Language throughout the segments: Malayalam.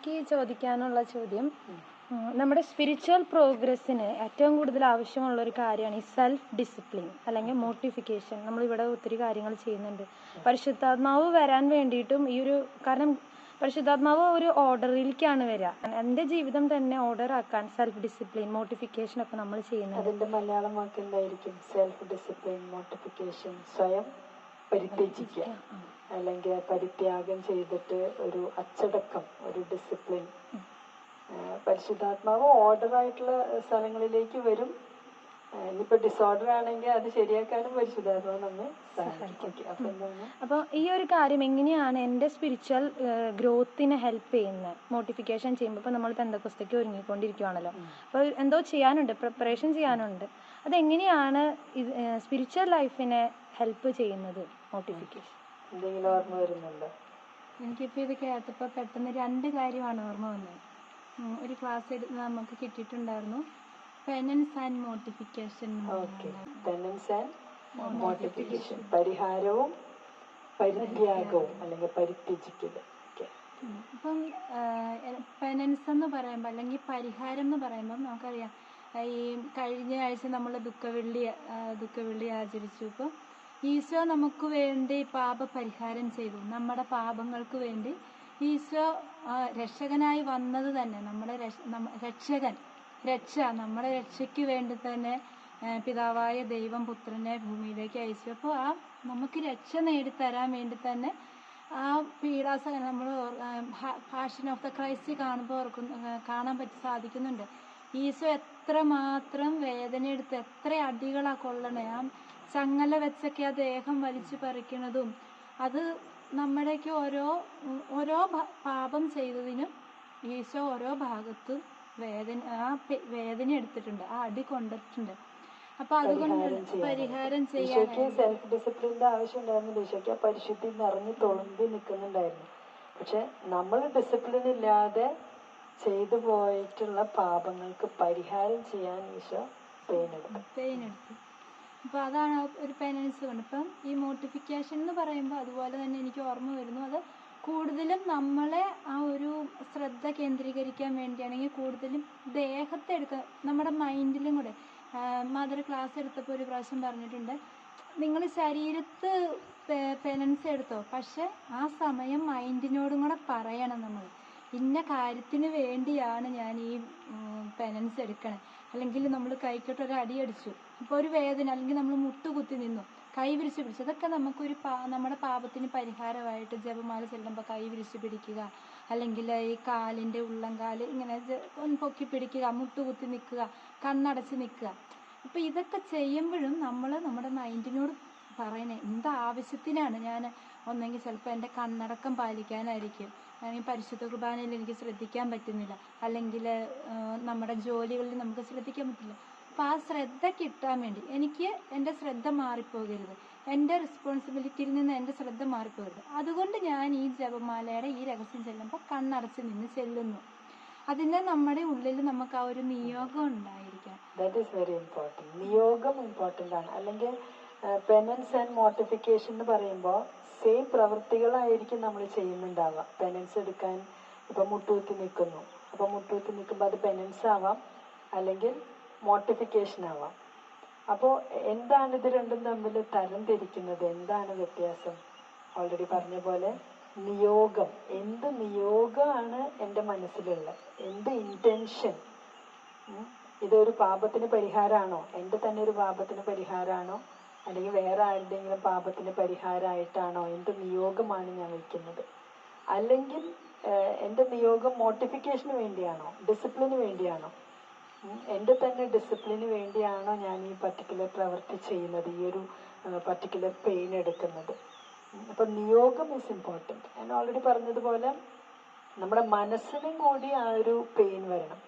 എനിക്ക് ചോദിക്കാനുള്ള ചോദ്യം നമ്മുടെ സ്പിരിച്വൽ പ്രോഗ്രസ്സിന് ഏറ്റവും കൂടുതൽ ആവശ്യമുള്ള ഒരു കാര്യമാണ് ഈ സെൽഫ് ഡിസിപ്ലിൻ അല്ലെങ്കിൽ മോട്ടിഫിക്കേഷൻ നമ്മളിവിടെ ഒത്തിരി കാര്യങ്ങൾ ചെയ്യുന്നുണ്ട്. പരിശുദ്ധാത്മാവ് വരാൻ വേണ്ടിയിട്ടും ഈ ഒരു കാരണം പരിശുദ്ധാത്മാവ് ഒരു ഓർഡറിലേക്കാണ് വരിക എന്റെ ജീവിതം തന്നെ ഓർഡർ ആക്കാൻ സെൽഫ് ഡിസിപ്ലിൻ മോട്ടിഫിക്കേഷൻ ഒക്കെ നമ്മൾ ചെയ്യുന്നത് മലയാളം വാക്ക് എന്തായിരിക്കും? സെൽഫ് ഡിസിപ്ലിൻ മോട്ടിഫിക്കേഷൻ സ്വയം പരിത്യജിക്കുക. അല്ലെങ്കിൽ പരിത്യാഗം ചെയ്തിട്ട് ഒരു അച്ചടക്കം ഒരു ഡിസിപ്ലിൻ പരിശുദ്ധാത്മാവ് ഓർഡർ ആയിട്ടുള്ള സ്ഥലങ്ങളിലേക്ക് വരും. ഇനിയിപ്പോ ഡിസോർഡർ ആണെങ്കിൽ അത് ശരിയാക്കാനും പരിശുദ്ധാത്മാവ് നമ്മെ സഹായിക്കും. അപ്പോൾ ഈ ഒരു കാര്യം എങ്ങനെയാണ് എന്റെ സ്പിരിച്വൽ ഗ്രോത്തിനെ ഹെൽപ്പ് ചെയ്യുന്നത്? മോട്ടിഫിക്കേഷൻ ചെയ്യുമ്പോൾ ഇപ്പോൾ നമ്മൾ പെന്തക്കോസ്തയ്ക്ക് ഒരുങ്ങിക്കൊണ്ടിരിക്കുകയാണല്ലോ അപ്പോൾ എന്തോ ചെയ്യാനുണ്ട് പ്രിപ്പറേഷൻ ചെയ്യാനുണ്ട്. അതെങ്ങനെയാണ് ഇത് സ്പിരിച്വൽ ലൈഫിനെ ഹെൽപ്പ് ചെയ്യുന്നത് നോട്ടിഫിക്കേഷൻ എന്തെങ്കിലും ഓർമ്മ വരുന്നുണ്ടോ? എനിക്കിപ്പോൾ ഇത് കേട്ടപ്പോൾ പെട്ടെന്ന് രണ്ട് കാര്യമാണ് ഓർമ്മ വന്നത്. ഒരു ക്ലാസ് എടുത്ത് നമുക്ക് കിട്ടിയിട്ടുണ്ടായിരുന്നു. Penance and mortification okay penance and mortification പരിഹാരവും പരിത്യാഗവും അല്ലെങ്കിൽ പരിത്യജിക്കൽ. ഓക്കെ ഇപ്പം പെനൻസ് എന്ന് പറയുമ്പോൾ അല്ലെങ്കിൽ പരിഹാരം എന്ന് പറയുമ്പോൾ നമുക്കറിയാം. ഈ കഴിഞ്ഞ ആഴ്ച നമ്മൾ ദുഃഖവെള്ളി ദുഃഖവെള്ളി ആചരിച്ചു. ഇപ്പോൾ ഈശോ നമുക്ക് വേണ്ടി പാപ പരിഹാരം ചെയ്തു. നമ്മുടെ പാപങ്ങൾക്ക് വേണ്ടി ഈശോ രക്ഷകനായി വന്നത് തന്നെ. നമ്മുടെ രക്ഷകൻ രക്ഷ നമ്മുടെ രക്ഷയ്ക്ക് വേണ്ടി തന്നെ പിതാവായ ദൈവം പുത്രനെ ഭൂമിയിലേക്ക് അയച്ചു. അപ്പോൾ ആ നമുക്ക് രക്ഷ നേടിത്തരാൻ വേണ്ടി തന്നെ ആ പീഡാസകൻ നമ്മൾ പാഷൻ ഓഫ് ദ ക്രൈസ്റ്റ് കാണുമ്പോൾ കാണാൻ പറ്റി സാധിക്കുന്നുണ്ട്. ഈശോ എത്രമാത്രം വേദനയെടുത്ത് എത്ര അടികളാ കൊള്ളണേ. ആ ചങ്ങല വെച്ചൊക്കെ ആ ദേഹം വലിച്ചു പറിക്കണതും അത് നമ്മുടെയൊക്കെ ഓരോ ഓരോ പാപം ചെയ്തതിനും ഈശോ ഓരോ ഭാഗത്തും വേദന ആ വേദന എടുത്തിട്ടുണ്ട് ആ അടി കൊണ്ടിട്ടുണ്ട്. അപ്പൊ അതുകൊണ്ട് പരിഹാരം. ചെയ്യാൻ സെൽഫ് ഡിസിപ്ലിന്റെ ആവശ്യം ഉണ്ടായിരുന്നില്ല ഈശോയ്ക്ക് ആ പരിശുദ്ധി നിറഞ്ഞു തുളുമ്പി നിൽക്കുന്നുണ്ടായിരുന്നു. പക്ഷെ നമ്മൾ ഡിസിപ്ലിൻ ഇല്ലാതെ ചെയ്തു പോയിട്ടുള്ള പാപങ്ങൾക്ക് പരിഹാരം ചെയ്യാൻ ഈശോ എടുത്തു അപ്പോൾ അതാണ് ഒരു പെനൻസ് കൊണ്ട്. ഇപ്പം ഈ മോട്ടിഫിക്കേഷൻ എന്ന് പറയുമ്പോൾ അതുപോലെ തന്നെ എനിക്ക് ഓർമ്മ വരുന്നു. അത് കൂടുതലും നമ്മളെ ആ ഒരു ശ്രദ്ധ കേന്ദ്രീകരിക്കാൻ വേണ്ടിയാണെങ്കിൽ കൂടുതലും ദേഹത്തെ എടുക്കുക നമ്മുടെ മൈൻഡിലും കൂടെ. മദർ ക്ലാസ് എടുത്തപ്പോൾ ഒരു പ്രാവശ്യം പറഞ്ഞിട്ടുണ്ട്. നിങ്ങൾ ശരീരത്ത് പെനൻസ് എടുത്തോ? പക്ഷെ ആ സമയം മൈൻഡിനോടും കൂടെ പറയണം നമ്മൾ. ഇന്ന കാര്യത്തിന് വേണ്ടിയാണ് ഞാൻ ഈ പെനൻസ് എടുക്കണേ. അല്ലെങ്കിൽ നമ്മൾ കൈക്കോട്ടൊരു അടി അടിച്ചു. ഇപ്പോൾ ഒരു വേദന അല്ലെങ്കിൽ നമ്മൾ മുട്ടുകുത്തി നിന്നു കൈ വിരിച്ചു പിടിച്ചു അതൊക്കെ നമുക്കൊരു പാ നമ്മുടെ പാപത്തിന് പരിഹാരമായിട്ട് ജപമാല ചെല്ലുമ്പോൾ കൈ വിരിച്ചു പിടിക്കുക അല്ലെങ്കിൽ ഈ കാലിന്റെ ഉള്ളംകാൽ ഇങ്ങനെ ജ- ഒന്ന് പൊക്കി പിടിക്കുക മുട്ടുകുത്തി നിൽക്കുക കണ്ണടച്ച് നിൽക്കുക. അപ്പോൾ ഇതൊക്കെ ചെയ്യുമ്പോഴും നമ്മൾ നമ്മുടെ മൈൻഡിനോട് പറയണേ എന്ത് ആവശ്യത്തിനാണ് ഞാൻ ഒന്നെങ്കിൽ ചിലപ്പോൾ എന്റെ കണ്ണടക്കം പാലിക്കാനായിരിക്കും. അല്ലെങ്കിൽ പരിശുദ്ധ കുർബാനയിൽ എനിക്ക് ശ്രദ്ധിക്കാൻ പറ്റുന്നില്ല. അല്ലെങ്കിൽ നമ്മുടെ ജോലികളിൽ നമുക്ക് ശ്രദ്ധിക്കാൻ പറ്റില്ല. അപ്പം ആ ശ്രദ്ധ കിട്ടാൻ വേണ്ടി എനിക്ക് എന്റെ ശ്രദ്ധ മാറിപ്പോകരുത്. എന്റെ റെസ്പോൺസിബിലിറ്റിയിൽ നിന്ന് എന്റെ ശ്രദ്ധ മാറിപ്പോകരുത്. അതുകൊണ്ട് ഞാൻ ഈ ജപമാലയുടെ ഈ രഹസ്യം ചെല്ലുമ്പോൾ കണ്ണടച്ച് നിന്ന് ചെല്ലുന്നു. അതിന് നമ്മുടെ ഉള്ളിൽ നമുക്ക് ആ ഒരു നിയോഗം ഉണ്ടായിരിക്കാം. ദാറ്റ് ഈസ് വെരി ഇമ്പോർട്ടന്റ് നിയോഗം ഇമ്പോർട്ടന്റ് ആണ്. അല്ലെങ്കിൽ പെനൻസ് ആൻഡ് മോട്ടിഫിക്കേഷൻ എന്ന് പറയുമ്പോൾ സെയിം പ്രവൃത്തികളായിരിക്കും നമ്മൾ ചെയ്യുന്നുണ്ടാവുക. പെനൻസ് എടുക്കാൻ ഇപ്പം മുട്ടുകുത്തി നിൽക്കുന്നു. അപ്പം മുട്ടുകുത്തി നിൽക്കുമ്പോൾ അത് പെനൻസ് ആവാം. അല്ലെങ്കിൽ മോട്ടിഫിക്കേഷൻ ആവാം. അപ്പോൾ എന്താണ് ഇത് രണ്ടും തമ്മിൽ തരം തിരിക്കുന്നത് എന്താണ് വ്യത്യാസം? ഓൾറെഡി പറഞ്ഞ പോലെ നിയോഗം. എന്ത് നിയോഗമാണ് എന്റെ മനസ്സിലുള്ളത് എന്ത് ഇന്റൻഷൻ. ഇതൊരു പാപത്തിന് പരിഹാരമാണോ? എന്റെ തന്നെ ഒരു പാപത്തിന് പരിഹാരമാണോ? അല്ലെങ്കിൽ വേറെ ആരുടെയെങ്കിലും പാപത്തിന് പരിഹാരമായിട്ടാണോ? എന്ത് നിയോഗമാണ് ഞാൻ വയ്ക്കുന്നത്? അല്ലെങ്കിൽ എന്റെ നിയോഗം മോട്ടിഫിക്കേഷന് വേണ്ടിയാണോ? ഡിസിപ്ലിന് വേണ്ടിയാണോ. എന്റെ തന്നെ ഡിസിപ്ലിന് വേണ്ടിയാണോ ഞാൻ ഈ പർട്ടിക്കുലർ പ്രവൃത്തി ചെയ്യുന്നത് ഈ ഒരു പർട്ടിക്കുലർ പെയിൻ എടുക്കുന്നത്? അപ്പം നിയോഗം ഈസ് ഇമ്പോർട്ടന്റ് ഞാൻ ഓൾറെഡി പറഞ്ഞതുപോലെ നമ്മുടെ മനസ്സിനും കൂടി ആ ഒരു പെയിൻ വരണം.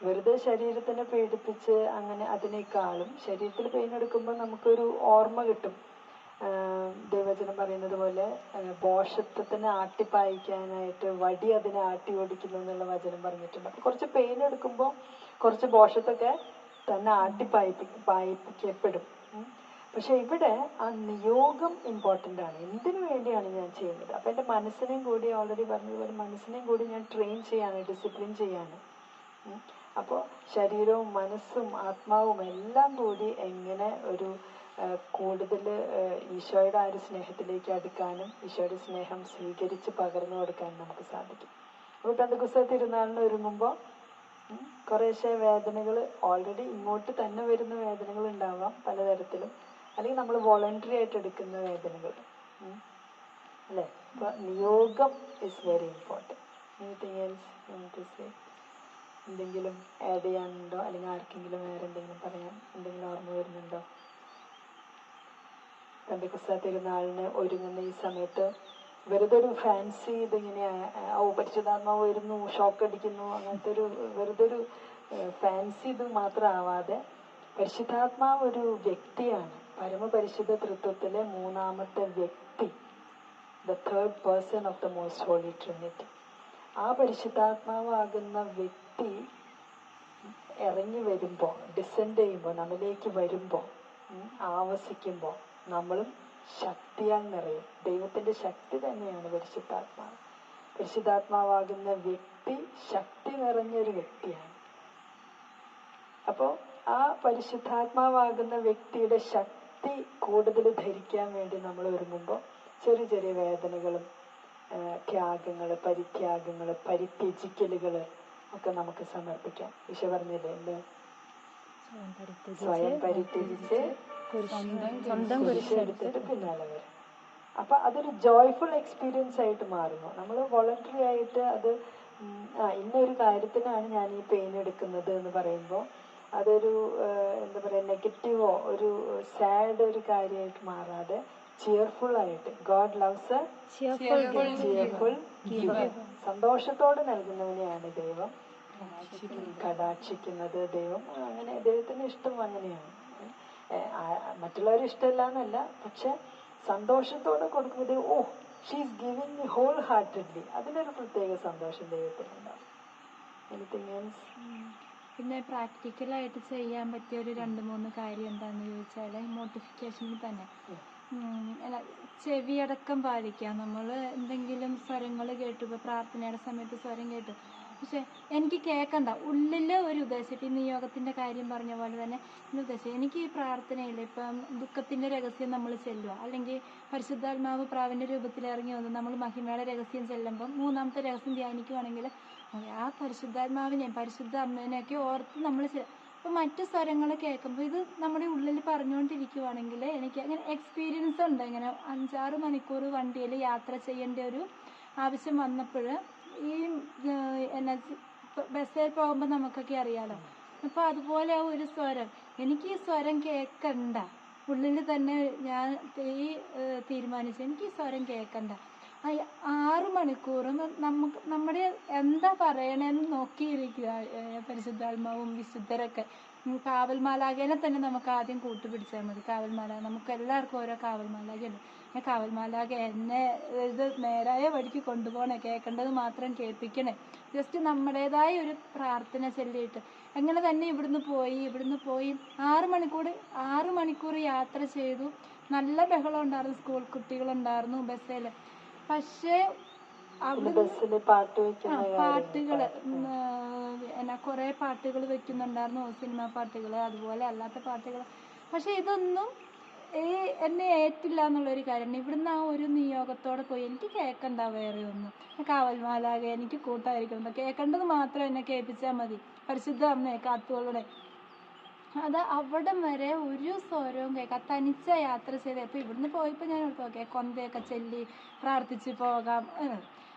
വെറുതെ ശരീരത്തിനെ പേടിപ്പിച്ച് അങ്ങനെ അതിനേക്കാളും ശരീരത്തിൽ പെയിൻ എടുക്കുമ്പോൾ നമുക്കൊരു ഓർമ്മ കിട്ടും. ദൈവചനം പറയുന്നത് പോലെ ബോഷത്വത്തിന് ആട്ടിപ്പായിക്കാനായിട്ട് വടി അതിനെ ആട്ടി ഓടിക്കുന്നു എന്നുള്ള വചനം പറഞ്ഞിട്ടുണ്ട്. അപ്പൊ കുറച്ച് പെയിൻ എടുക്കുമ്പോൾ കുറച്ച് ദോഷത്തൊക്കെ തന്നെ ആട്ടി പായിപ്പി പായിപ്പിക്കപ്പെടും. പക്ഷെ ഇവിടെ ആ നിയോഗം ഇമ്പോർട്ടന്റ് ആണ്. എന്തിനു വേണ്ടിയാണ് ഞാൻ ചെയ്യുന്നത്? അപ്പം എന്റെ മനസ്സിനെയും കൂടി ഓൾറെഡി പറഞ്ഞതുപോലെ മനസ്സിനെയും കൂടി ഞാൻ ട്രെയിൻ ചെയ്യാണ് ഡിസിപ്ലിൻ ചെയ്യാണ്. അപ്പോൾ ശരീരവും മനസ്സും ആത്മാവും എല്ലാം കൂടി എങ്ങനെ ഒരു കൂടുതൽ ഈശോയുടെ ആ ഒരു സ്നേഹത്തിലേക്ക് അടുക്കാനും ഈശോയുടെ സ്നേഹം സ്വീകരിച്ച് പകർന്നു കൊടുക്കാനും നമുക്ക് സാധിക്കും. അപ്പോൾ പെന്തകുസ തിരുനാളിന് ഒരുങ്ങുമ്പോൾ കുറേശ്ശെ വേദനകൾ ഓൾറെഡി ഇങ്ങോട്ട് തന്നെ വരുന്ന വേദനകൾ ഉണ്ടാവാം പലതരത്തിലും. അല്ലെങ്കിൽ നമ്മൾ വോളണ്ടറി ആയിട്ട് എടുക്കുന്ന വേദനകൾ. അല്ലേ? അപ്പൊ നിയോഗം is very important anything else to say എന്തെങ്കിലും ആഡ് ചെയ്യാനുണ്ടോ? അല്ലെങ്കിൽ ആർക്കെങ്കിലും വേറെ എന്തെങ്കിലും പറയാൻ എന്തെങ്കിലും ഓർമ്മ വരുന്നുണ്ടോ? പെന്തക്കുസ്ത തിരുനാളിന് ഒരുങ്ങുന്ന ഈ സമയത്ത് വെറുതെ ഒരു ഫാൻസി ഇതിങ്ങനെ പരിശുദ്ധാത്മാവ് വരുന്നു ഷോക്ക് അടിക്കുന്നു അങ്ങനത്തെ ഒരു വെറുതെ ഒരു ഫാൻസി ഇത് മാത്രമാവാതെ പരിശുദ്ധാത്മാവ് ഒരു വ്യക്തിയാണ്. പരമപരിശുദ്ധ തൃത്വത്തിലെ മൂന്നാമത്തെ വ്യക്തി. The third person of the most holy trinity ആ പരിശുദ്ധാത്മാവാകുന്ന വ്യക്തി ഇറങ്ങി വരുമ്പോൾ ഡിസെൻഡ് ചെയ്യുമ്പോൾ നമ്മിലേക്ക് വരുമ്പോൾ ആവസിക്കുമ്പോൾ നമ്മളും ശക്തിയാൽ നിറയും. ദൈവത്തിന്റെ ശക്തി തന്നെയാണ് പരിശുദ്ധാത്മാവ്. പരിശുദ്ധാത്മാവാകുന്ന വ്യക്തി ശക്തി നിറഞ്ഞൊരു വ്യക്തിയാണ്. അപ്പോൾ ആ പരിശുദ്ധാത്മാവാകുന്ന വ്യക്തിയുടെ ശക്തി കൂടുതൽ ധരിക്കാൻ വേണ്ടി നമ്മൾ ഒരുങ്ങുമ്പോൾ ചെറിയ ചെറിയ വേദനകളും ത്യാഗങ്ങൾ പരിത്യാഗങ്ങൾ പരിത്യജിക്കലുകൾ ഒക്കെ നമുക്ക് സമർപ്പിക്കാം. ഈശോ പറഞ്ഞില്ലേ? എന്ത്? സ്വയം പരിത്യജിച്ച് സ്വന്തം കുരിശെടുത്തിട്ട് പിന്നാലെ അപ്പൊ അതൊരു ജോയ്ഫുൾ എക്സ്പീരിയൻസ് ആയിട്ട് മാറുന്നു. നമ്മൾ വോളണ്ടറി ആയിട്ട് അത് ആ ഇന്നൊരു കാര്യത്തിനാണ് ഞാൻ ഈ പെയിൻ എടുക്കുന്നത് എന്ന് പറയുമ്പോൾ അതൊരു എന്താ പറയാ നെഗറ്റീവോ ഒരു സാഡ് ഒരു കാര്യമായിട്ട് മാറാതെ ചിയർഫുൾ ആയിട്ട്. ഗോഡ് ലവ്സ് ചിയർഫുൾ സന്തോഷത്തോടെ നൽകുന്നവനെയാണ് ദൈവം. കടാക്ഷിക്കുന്നത്. ദൈവം. അങ്ങനെ ദൈവത്തിന് ഇഷ്ടം അങ്ങനെയാണ്. മറ്റുള്ളവരെ ഇഷ്ടമല്ല എന്നല്ല പക്ഷെ സന്തോഷത്തോടെ കൊടുക്കുമ്പോൾ ഓ she's giving me whole heartedly അതിനൊരു പ്രത്യേക സന്തോഷം ദൈവത്തിനുണ്ടാവും എനിത്തിങ് എൽസ് പിന്നെ പ്രാക്ടിക്കലായിട്ട് ചെയ്യാൻ പറ്റിയ ഒരു രണ്ട് മൂന്ന് കാര്യം എന്താണെന്ന് ചോദിച്ചാൽ മോട്ടിഫിക്കേഷനിൽ തന്നെ. അല്ല, ചെവിയടക്കം പാലിക്കുക. നമ്മൾ എന്തെങ്കിലും സ്വരങ്ങൾ കേട്ടു ഇപ്പോൾ പ്രാർത്ഥനയുടെ സമയത്ത് സ്വരം കേട്ടു. പക്ഷെ എനിക്ക് കേൾക്കണ്ട ഉള്ളിൽ ഒരു ഉദ്ദേശം ഇപ്പം ഈ യോഗത്തിന്റെ കാര്യം പറഞ്ഞ പോലെ തന്നെ ഉദ്ദേശം എനിക്ക് ഈ പ്രാർത്ഥനയിൽ ഇപ്പം ദുഃഖത്തിന്റെ രഹസ്യം നമ്മൾ ചെല്ലുക. അല്ലെങ്കിൽ പരിശുദ്ധാത്മാവ് പ്രാവിന്റെ രൂപത്തിൽ ഇറങ്ങി വന്ന് നമ്മൾ മഹിമയുടെ രഹസ്യം ചെല്ലുമ്പം മൂന്നാമത്തെ രഹസ്യം ധ്യാനിക്കുകയാണെങ്കിൽ ആ പരിശുദ്ധാത്മാവിനെയും പരിശുദ്ധ അമ്മേനെയൊക്കെ ഓർത്ത് നമ്മൾ ഇപ്പം മറ്റു സ്വരങ്ങൾ കേൾക്കുമ്പോൾ ഇത് നമ്മുടെ ഉള്ളിൽ പറഞ്ഞുകൊണ്ടിരിക്കുവാണെങ്കിൽ എനിക്ക് അങ്ങനെ എക്സ്പീരിയൻസ് ഉണ്ട്. ഇങ്ങനെ അഞ്ചാറ് മണിക്കൂർ വണ്ടിയിൽ യാത്ര ചെയ്യേണ്ട ഒരു ആവശ്യം വന്നപ്പോൾ ഈ എന്നാ ബസ്സിൽ പോകുമ്പോൾ നമുക്കൊക്കെ അറിയാലോ. അപ്പോൾ അതുപോലെ ആ ഒരു സ്വരം. എനിക്ക് ഈ സ്വരം കേൾക്കണ്ട ഉള്ളിൽ തന്നെ ഞാൻ ഈ തീരുമാനിച്ചു. എനിക്ക് ഈ സ്വരം കേൾക്കണ്ട ആറ് മണിക്കൂറും നമുക്ക് നമ്മുടെ എന്താ പറയണേന്ന് നോക്കിയിരിക്കുക പരിശുദ്ധാത്മാവും വിശുദ്ധരൊക്കെ. ഉം, കാവൽമാലാകേനെ തന്നെ നമുക്ക് ആദ്യം കൂട്ടുപിടിച്ചാൽ മതി. കാവൽമാല നമുക്ക് എല്ലാവർക്കും ഓരോ കാവൽമാലാകയുണ്ട് ഞാൻ കാവൽമാലാക എന്നെ ഇത് നേരായ വഴിക്ക് കൊണ്ടുപോകണേ കേൾക്കേണ്ടത് മാത്രം കേൾപ്പിക്കണേ. ജസ്റ്റ് നമ്മുടേതായ ഒരു പ്രാർത്ഥന ചൊല്ലിയിട്ട്. അങ്ങനെ തന്നെ ഇവിടുന്ന് പോയി ഇവിടുന്ന് പോയി ആറ് മണിക്കൂർ ആറ് മണിക്കൂർ യാത്ര ചെയ്തു. നല്ല ബഹളം ഉണ്ടായിരുന്നു സ്കൂൾ കുട്ടികളുണ്ടായിരുന്നു ബസ്സിൽ. പക്ഷേ ബസ്സിൽ പാട്ട് വെക്കുന്ന പാട്ടുകൾ. ഉം, എന്നാ കുറേ പാട്ടുകൾ വെക്കുന്നുണ്ടായിരുന്നു. സിനിമ പാട്ടുകൾ അതുപോലെ അല്ലാത്ത പാട്ടുകൾ പക്ഷെ ഇതൊന്നും ഈ എന്നെ ഏറ്റില്ല എന്നുള്ളൊരു കാര്യം. ഇവിടുന്ന് ആ ഒരു നിയോഗത്തോടെ പോയി എനിക്ക് കേൾക്കണ്ട വേറെ ഒന്നും. കാവൽമാലാകെ എനിക്ക് കൂട്ടായിരിക്കണം. കേൾക്കേണ്ടത് മാത്രം എന്നെ കേൾപ്പിച്ചാൽ മതി. പരിശുദ്ധ അമ്മയെ കാത്തുകളുടെ അത് അവിടം വരെ ഒരു സ്വരവും കേൾക്കാം. തനിച്ച യാത്ര ചെയ്ത്. ഇപ്പം ഇവിടുന്ന് പോയപ്പോൾ ഞാൻ ഓർത്തു ഓക്കെ കൊന്തയൊക്കെ ചൊല്ലി പ്രാർത്ഥിച്ച് പോകാം.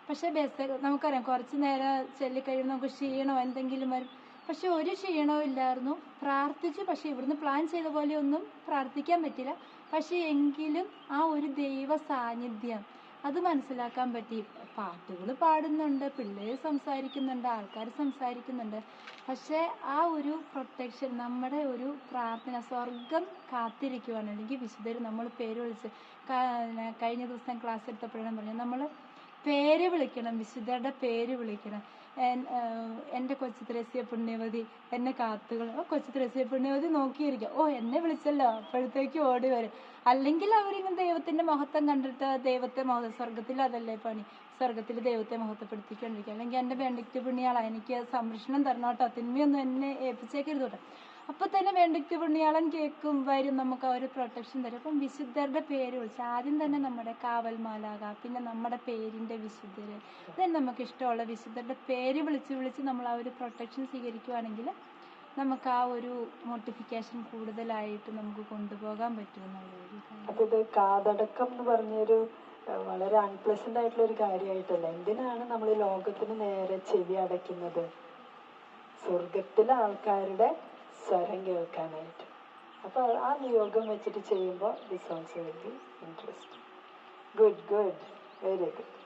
പക്ഷേ ബസ് നമുക്കറിയാം കുറച്ച് നേരം ചെല്ലിക്കഴിയുമ്പോൾ നമുക്ക് ക്ഷീണോ എന്തെങ്കിലും വരും. പക്ഷെ ഒരു ക്ഷീണവും ഇല്ലായിരുന്നു. പ്രാർത്ഥിച്ചു പക്ഷെ ഇവിടുന്ന് പ്ലാൻ ചെയ്ത പോലെ ഒന്നും പ്രാർത്ഥിക്കാൻ പറ്റില്ല. പക്ഷെ എങ്കിലും ആ ഒരു ദൈവ സാന്നിധ്യം അത് മനസ്സിലാക്കാൻ പറ്റി. പാട്ടുകൾ പാടുന്നുണ്ട് പിള്ളേർ സംസാരിക്കുന്നുണ്ട് ആൾക്കാർ സംസാരിക്കുന്നുണ്ട്. പക്ഷെ ആ ഒരു പ്രൊട്ടക്ഷൻ നമ്മുടെ ഒരു പ്രാർത്ഥന സ്വർഗം കാത്തിരിക്കുവാണ്. അല്ലെങ്കിൽ വിശുദ്ധർ നമ്മൾ പേര് വിളിച്ച് കഴിഞ്ഞ ദിവസം ക്ലാസ് എടുത്തപ്പോഴാണ് പറഞ്ഞത്. നമ്മൾ പേര് വിളിക്കണം വിശുദ്ധരുടെ പേര് വിളിക്കണം. എന്റെ കൊച്ചു ത്രേസ്യ പുണ്യവതി എന്നെ കാത്തുകൾ ഓ കൊച്ചു ത്രേസ്യ പുണ്യവതി നോക്കിയിരിക്കും. ഓ എന്നെ വിളിച്ചല്ലോ അപ്പോഴത്തേക്ക് ഓടി വരും. അല്ലെങ്കിൽ അവരിങ്ങനെ ദൈവത്തിന്റെ മഹത്വം കണ്ടിട്ട് ദൈവത്തെ മഹത്വ സ്വർഗത്തിൽ അതല്ലേ പണി? സ്വർഗത്തിൽ ദൈവത്തെ മഹത്വപ്പെടുത്തിക്കൊണ്ടിരിക്കുക. അല്ലെങ്കിൽ എന്റെ വേണ്ടിക്ക് പുണ്യാളാ എനിക്ക് സംരക്ഷണം തരണം കേട്ടോ. തിന്മയൊന്നും എന്നെ ഏൽപ്പിച്ചേക്കരുത് കേട്ടോ. അപ്പൊ തന്നെ വേണ്ടിക്ക് പുണ്യാളൻ കേൾക്കും വരും നമുക്ക് ആ ഒരു പ്രൊട്ടക്ഷൻ തരും. അപ്പം വിശുദ്ധരുടെ പേര് വിളിച്ച് ആദ്യം തന്നെ നമ്മുടെ കാവൽ മാലാക പിന്നെ നമ്മുടെ പേരിന്റെ വിശുദ്ധര്. പിന്നെ നമുക്ക് ഇഷ്ടമുള്ള വിശുദ്ധരുടെ പേര് വിളിച്ച് വിളിച്ച് നമ്മൾ ആ ഒരു പ്രൊട്ടക്ഷൻ സ്വീകരിക്കുവാണെങ്കിൽ നമുക്ക് ആ ഒരു മോട്ടിഫിക്കേഷൻ കൂടുതലായിട്ട് നമുക്ക് കൊണ്ടുപോകാൻ പറ്റുമെന്നുള്ള അപ്പൊ ഇത് കാതടക്കം എന്ന് പറഞ്ഞൊരു വളരെ അൺപ്ലസന്റ് ആയിട്ടുള്ള ഒരു കാര്യമായിട്ടല്ല. എന്തിനാണ് നമ്മൾ ലോകത്തിന് നേരെ ചെവി അടയ്ക്കുന്നത്? സ്വർഗത്തിലെ ആൾക്കാരുടെ സ്വരം കേൾക്കാനായിട്ട് അപ്പോൾ ആ നിയോഗം വെച്ചിട്ട് ചെയ്യുമ്പോൾ this also very interesting good good very good